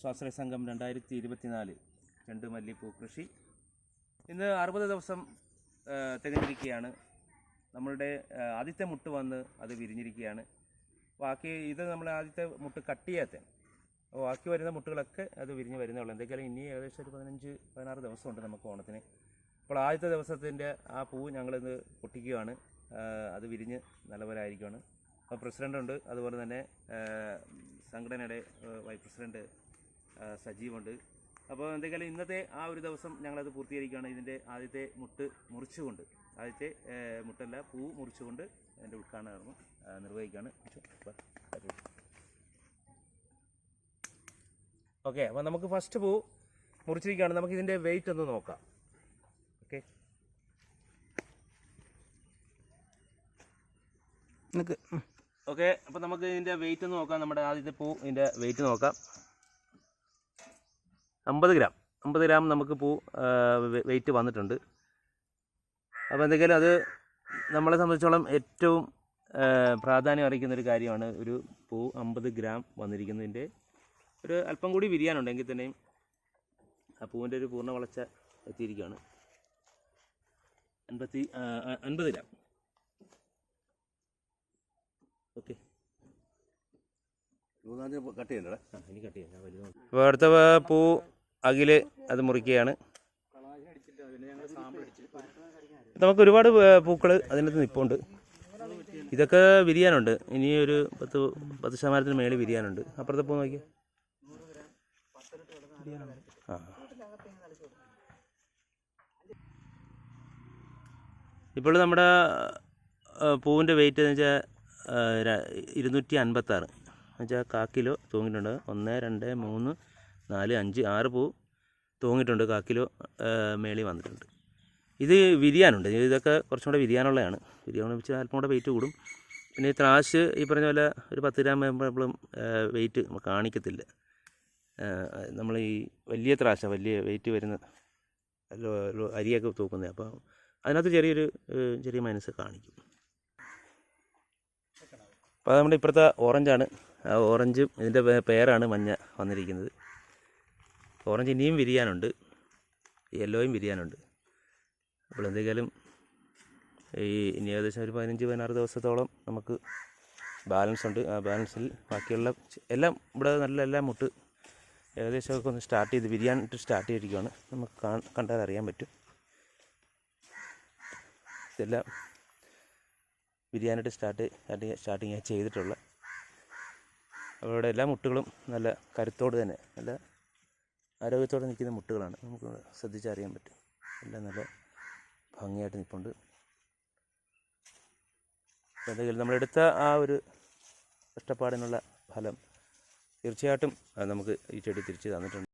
സ്വാശ്രയ സംഘം രണ്ടായിരത്തി ഇരുപത്തിനാല് ചെണ്ടുമല്ലിപ്പൂ കൃഷി ഇന്ന് അറുപത് ദിവസം തികഞ്ഞിരിക്കുകയാണ്. നമ്മളുടെ ആദ്യത്തെ മുട്ട് വന്ന് അത് വിരിഞ്ഞിരിക്കുകയാണ്. ബാക്കി ഇത് നമ്മൾ ആദ്യത്തെ മുട്ട് കട്ട് ചെയ്യാത്ത ബാക്കി വരുന്ന മുട്ടുകളൊക്കെ അത് വിരിഞ്ഞ് വരുന്നേ ഉള്ളൂ. എന്തൊക്കെയാലും ഇനി ഏകദേശം ഒരു പതിനഞ്ച് പതിനാറ് ദിവസമുണ്ട് നമുക്ക് ഓണത്തിന്. അപ്പോൾ ആദ്യത്തെ ദിവസത്തിന്റെ ആ പൂ ഞങ്ങളിന്ന് പൊട്ടിക്കുകയാണ്. അത് വിരിഞ്ഞ് നല്ലപോലായിരിക്കുകയാണ് അപ്പോൾ പ്രസിഡന്റുണ്ട് അതുപോലെ തന്നെ സംഘടനയുടെ വൈസ് പ്രസിഡന്റ് സജീവുണ്ട്. അപ്പോൾ എന്തെങ്കിലും ഇന്നത്തെ ആ ഒരു ദിവസം ഞങ്ങളത് പൂർത്തീകരിക്കുകയാണ്. ഇതിന്റെ ആദ്യത്തെ മുട്ട് മുറിച്ചുകൊണ്ട് ആദ്യത്തെ മുട്ടല്ല പൂ മുറിച്ചുകൊണ്ട് അതിന്റെ ഉദ്ഘാടനം നിർവഹിക്കുകയാണ്. ഓക്കെ അപ്പോൾ നമുക്ക് ഫസ്റ്റ് പൂ മുറിച്ചിരിക്കുകയാണ്. നമുക്ക് ഇതിന്റെ വെയിറ്റ് ഒന്ന് നോക്കാം. ഓക്കെ. നിനക്ക് ഓക്കെ അപ്പോൾ നമുക്ക് ഇതിന്റെ വെയിറ്റ് നോക്കാം. നമ്മുടെ ആദ്യത്തെ പൂ ഇതിന്റെ വെയിറ്റ് നോക്കാം. അമ്പത് ഗ്രാം. അമ്പത് ഗ്രാം നമുക്ക് പൂ വെയിറ്റ് വന്നിട്ടുണ്ട്. അപ്പോൾ എന്തെങ്കിലും അത് നമ്മളെ സംബന്ധിച്ചോളം ഏറ്റവും പ്രാധാന്യം അറിയിക്കുന്ന ഒരു കാര്യമാണ്. ഒരു പൂ അമ്പത് ഗ്രാം വന്നിരിക്കുന്നതിന്റെ ഒരു അല്പം കൂടി വിരിയാനുണ്ടെങ്കിൽ തന്നെയും ആ പൂവിന്റെ ഒരു പൂർണ വളർച്ച എത്തിയിരിക്കുകയാണ്. അൻപത്തി അൻപത് ഗ്രാം. ഓക്കെ. കട്ട് ചെയ്യണ്ടേ ആ ഇനി കട്ട് ചെയ്യാം. ഞാൻ വലുത് അപ്പോൾ അടുത്ത പ- അകിൽ അത് മുറിക്കുകയാണ്. നമുക്ക് ഒരുപാട് പൂക്കൾ അതിനകത്ത് നിൽപ്പുണ്ട് ഇതൊക്കെ വിരിയാനുണ്ട്. ഇനി ഒരു പത്ത് പത്ത് ശതമാനത്തിന് മേളിൽ വിരിയാനുണ്ട്. അപ്പുറത്തെ പൂ നോക്കിയ. ആ. ഇപ്പോൾ നമ്മുടെ പൂവിന്റെ വെയിറ്റ് എന്ന് വെച്ചാൽ ഇരുന്നൂറ്റി അൻപത്താറ് എന്നുവെച്ചാൽ കാ കിലോ തൂങ്ങിയിട്ടുണ്ട്. ഒന്ന് രണ്ട് മൂന്ന് നാല് അഞ്ച് ആറ് പൂ തൂങ്ങിയിട്ടുണ്ട്. കാ കിലോ മേളി വന്നിട്ടുണ്ട്. ഇത് വിരിയാനുണ്ട്. ഇതൊക്കെ കുറച്ചും കൂടെ വിരിയാനുള്ളതാണ്. വിരിയാണെന്ന് വെച്ചാൽ അല്പം കൂടെ വെയിറ്റ് കൂടും. പിന്നെ ഈ ത്രാശ് ഈ പറഞ്ഞ പോലെ ഒരു പത്ത് ഗ്രാം വരുമ്പോഴും വെയിറ്റ് കാണിക്കത്തില്ല. നമ്മൾ ഈ വലിയ ത്രാശ വലിയ വെയിറ്റ് വരുന്ന അരിയൊക്കെ തൂക്കുന്നത് അപ്പോൾ അതിനകത്ത് ചെറിയൊരു ചെറിയ മൈനസ് കാണിക്കും. അപ്പോൾ നമ്മുടെ ഇപ്പുറത്തെ ഓറഞ്ചാണ് ആ ഓറഞ്ചും ഇതിന്റെ പേരാണ് മഞ്ഞ വന്നിരിക്കുന്നത്. ഓറഞ്ച് ഇനിയും വിരിയാനുണ്ട്. യെല്ലോയും വിരിയാനുണ്ട്. അപ്പോൾ എന്തെങ്കിലും ഈ ഇനി ഏകദേശം ഒരു പതിനഞ്ച് പതിനാറ് ദിവസത്തോളം നമുക്ക് ബാലൻസ് ഉണ്ട്. ആ ബാലൻസിൽ ബാക്കിയുള്ള എല്ലാം ഇവിടെ നല്ല എല്ലാം മുട്ട് ഏകദേശമൊക്കെ ഒന്ന് സ്റ്റാർട്ട് ചെയ്ത് വിരിയാനായിട്ട് സ്റ്റാർട്ട് ചെയ്തിരിക്കുകയാണ് നമുക്ക് കണ്ടാൽ അറിയാൻ പറ്റും. ഇതെല്ലാം ബിരിയാണിയുടെ സ്റ്റാർട്ട് സ്റ്റാർട്ടിങ് ഞാൻ ചെയ്തിട്ടുള്ള. അവരുടെ എല്ലാ മുട്ടുകളും നല്ല കരുത്തോട് തന്നെ നല്ല ആരോഗ്യത്തോടെ നിൽക്കുന്ന മുട്ടുകളാണ്. നമുക്ക് ശ്രദ്ധിച്ചറിയാൻ പറ്റും. എല്ലാം നല്ല ഭംഗിയായിട്ട് നിൽപ്പുണ്ട്. എന്തെങ്കിലും നമ്മളെടുത്ത ആ ഒരു കഷ്ടപ്പാടിനുള്ള ഫലം തീർച്ചയായിട്ടും നമുക്ക് ഈ ചെടി തിരിച്ച് തന്നിട്ടുണ്ട്.